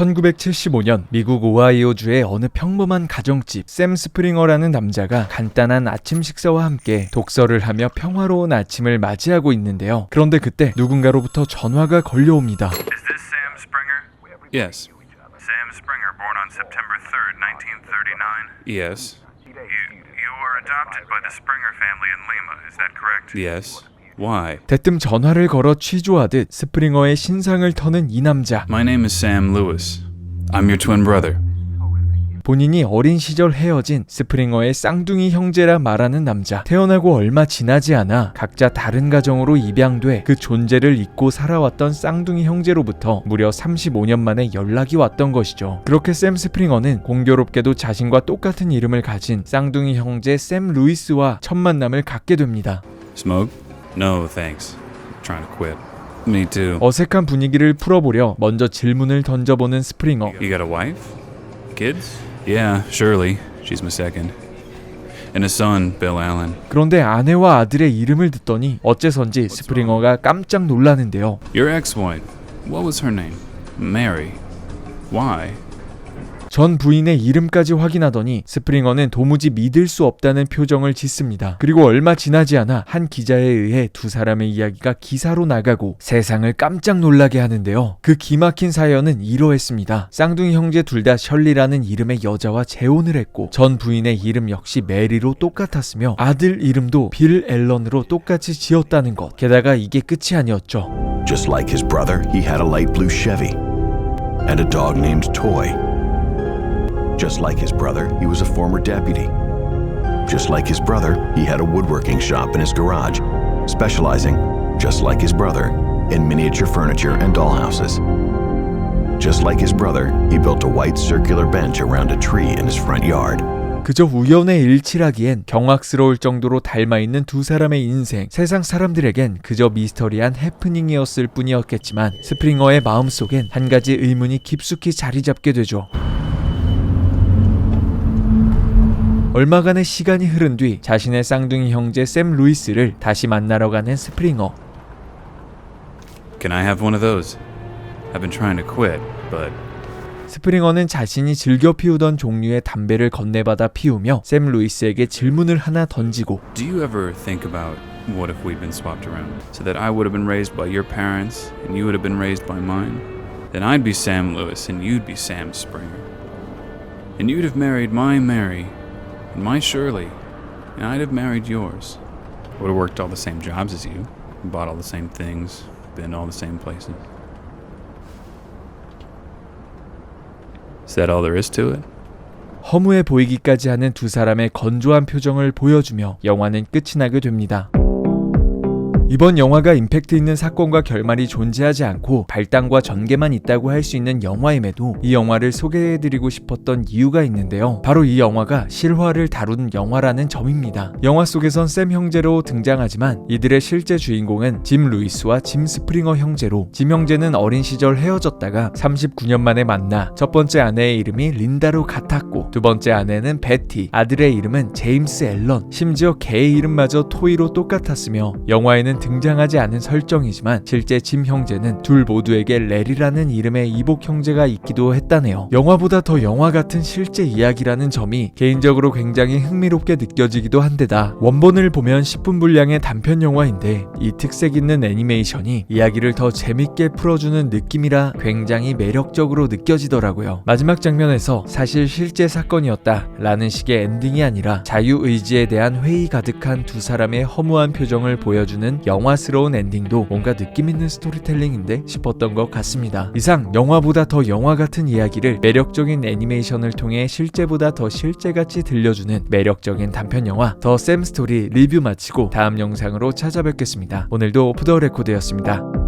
1975년 미국 오하이오주의 어느 평범한 가정집 샘 스프링어라는 남자가 간단한 아침 식사와 함께 독서를 하며 평화로운 아침을 맞이하고 있는데요. 그런데 그때 누군가로부터 전화가 걸려옵니다. Is this Sam Springer? Yes. Sam Springer, born on September 3rd, 1939. Yes. You, you were adopted by the Springer family in Lima, is that correct? Yes. Why? 대뜸 전화를 걸어 취조하듯 스프링어의 신상을 터는 이 남자. My name is Sam Lewis. I'm your twin brother. 본인이 어린 시절 헤어진 스프링어의 쌍둥이 형제라 말하는 남자. 태어나고 얼마 지나지 않아 각자 다른 가정으로 입양돼 그 존재를 잊고 살아왔던 쌍둥이 형제로부터 무려 35년 만에 연락이 왔던 것이죠. 그렇게 샘 스프링어는 공교롭게도 자신과 똑같은 이름을 가진 쌍둥이 형제 샘 루이스와 첫 만남을 갖게 됩니다. Smoke? No, thanks. I'm trying to quit. Me too. 어색한 분위기를 풀어보려 먼저 질문을 던져보는 스프링어. You got a wife? Kids? Yeah, Shirley. She's my second. And a son, Bill Allen. 그런데 아내와 아들의 이름을 듣더니 어째선지 스프링어가 깜짝 놀라는데요. Your ex-wife. What was her name? Mary. Why? 전 부인의 이름까지 확인하더니 스프링어는 도무지 믿을 수 없다는 표정을 짓습니다. 그리고 얼마 지나지 않아 한 기자에 의해 두 사람의 이야기가 기사로 나가고 세상을 깜짝 놀라게 하는데요. 그 기막힌 사연은 이러했습니다. 쌍둥이 형제 둘 다 셜리라는 이름의 여자와 재혼을 했고 전 부인의 이름 역시 메리로 똑같았으며 아들 이름도 빌 앨런으로 똑같이 지었다는 것. 게다가 이게 끝이 아니었죠. Just like his brother, he had a light blue Chevy and a dog named Toy. Just like his brother, he was a former deputy. Just like his brother, he had a woodworking shop in his garage, specializing, just like his brother, in miniature furniture and dollhouses. Just like his brother, he built a white circular bench around a tree in his front yard. 그저 우연의 일치라기엔 경악스러울 정도로 닮아있는 두 사람의 인생, 세상 사람들에겐 그저 미스터리한 해프닝이었을 뿐이었겠지만 스프링어의 마음속엔 한 가지 의문이 깊숙이 자리 잡게 되죠. 얼마간의 시간이 흐른 뒤 자신의 쌍둥이 형제 샘 루이스를 다시 만나러 가는 스프링어. Can I have one of those? I've been trying to quit, but 스프링어는 자신이 즐겨 피우던 종류의 담배를 건네받아 피우며 샘 루이스에게 질문을 하나 던지고 do you ever think about what if we'd been swapped around? So that I would have been raised by your parents and you would have been raised by mine? Then I'd be Sam Lewis and you'd be Sam Springer. And you'd have married my Mary and my Shirley, and I'd have married yours. Would have worked all the same jobs as you, bought all the same things, been all the same places. Is that all there is to it? 허무해 보이기까지 하는 두 사람의 건조한 표정을 보여주며 영화는 끝이 나게 됩니다. 이번 영화가 임팩트 있는 사건과 결말이 존재하지 않고 발단과 전개만 있다고 할 수 있는 영화임에도 이 영화를 소개해드리고 싶었던 이유가 있는데요. 바로 이 영화가 실화를 다룬 영화라는 점입니다. 영화 속에선 샘 형제로 등장하지만 이들의 실제 주인공은 짐 루이스와 짐 스프링어 형제로 짐 형제는 어린 시절 헤어졌다가 39년 만에 만나 첫 번째 아내의 이름이 린다로 같았고 두 번째 아내는 베티, 아들의 이름은 제임스 앨런, 심지어 개의 이름마저 토이로 똑같았으며 영화에는 등장하지 않은 설정이지만 실제 짐 형제는 둘 모두에게 렐이라는 이름의 이복 형제가 있기도 했다네요. 영화보다 더 영화 같은 실제 이야기라는 점이 개인적으로 굉장히 흥미롭게 느껴지기도 한데다 원본을 보면 10분 분량의 단편 영화인데 이 특색 있는 애니메이션이 이야기를 더 재밌게 풀어주는 느낌이라 굉장히 매력적으로 느껴지더라고요. 마지막 장면에서 사실 실제 사건이었다 라는 식의 엔딩이 아니라 자유의지에 대한 회의 가득한 두 사람의 허무한 표정을 보여주는 영화스러운 엔딩도 뭔가 느낌 있는 스토리텔링인데 싶었던 것 같습니다. 이상 영화보다 더 영화 같은 이야기를 매력적인 애니메이션을 통해 실제보다 더 실제같이 들려주는 매력적인 단편 영화 더 샘 스토리 리뷰 마치고 다음 영상으로 찾아뵙겠습니다. 오늘도 오프 더 레코드였습니다.